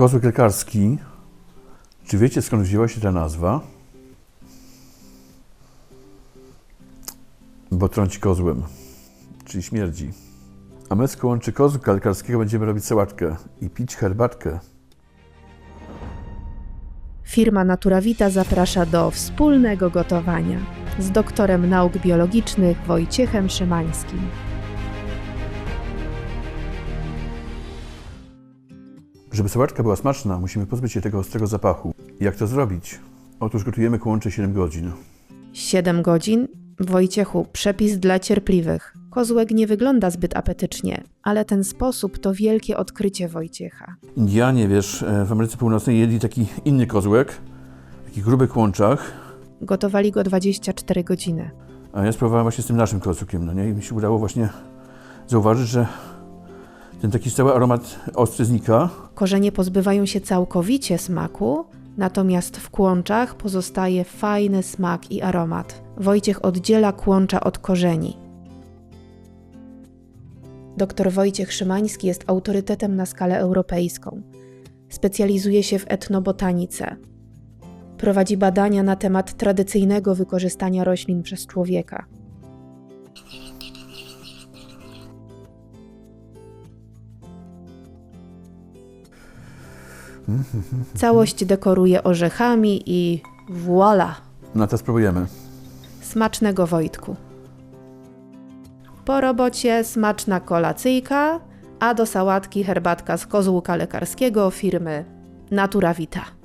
Kozłek lekarski. Czy wiecie skąd wzięła się ta nazwa? Bo trąci kozłem, czyli śmierdzi. A my z łączy kozłka lekarskiego będziemy robić sałatkę i pić herbatkę. Firma Naturawita zaprasza do wspólnego gotowania z doktorem nauk biologicznych Wojciechem Szymańskim. Żeby sałatka była smaczna, musimy pozbyć się tego ostrego zapachu. Jak to zrobić? Otóż gotujemy kłącze 7 godzin. 7 godzin? Wojciechu, przepis dla cierpliwych. Kozłek nie wygląda zbyt apetycznie, ale ten sposób to wielkie odkrycie Wojciecha. Indianie, wiesz, e, w Ameryce Północnej jedli taki inny kozłek, w takich grubych kłączach, Gotowali go 24 godziny. a ja spróbowałem właśnie z tym naszym kozłkiem, no nie? I mi się udało właśnie zauważyć, że ten taki stały aromat ostry znika, Korzenie pozbywają się całkowicie smaku, natomiast w kłączach pozostaje fajny smak i aromat. Wojciech oddziela kłącza od korzeni. Dr Wojciech Szymański jest autorytetem na skalę europejską. Specjalizuje się w etnobotanice. Prowadzi badania na temat tradycyjnego wykorzystania roślin przez człowieka. Całość dekoruje orzechami i voila! no to spróbujemy. Smacznego Wojtku. Po robocie smaczna kolacyjka, a do sałatki herbatka z kozłka lekarskiego firmy Natura Vita.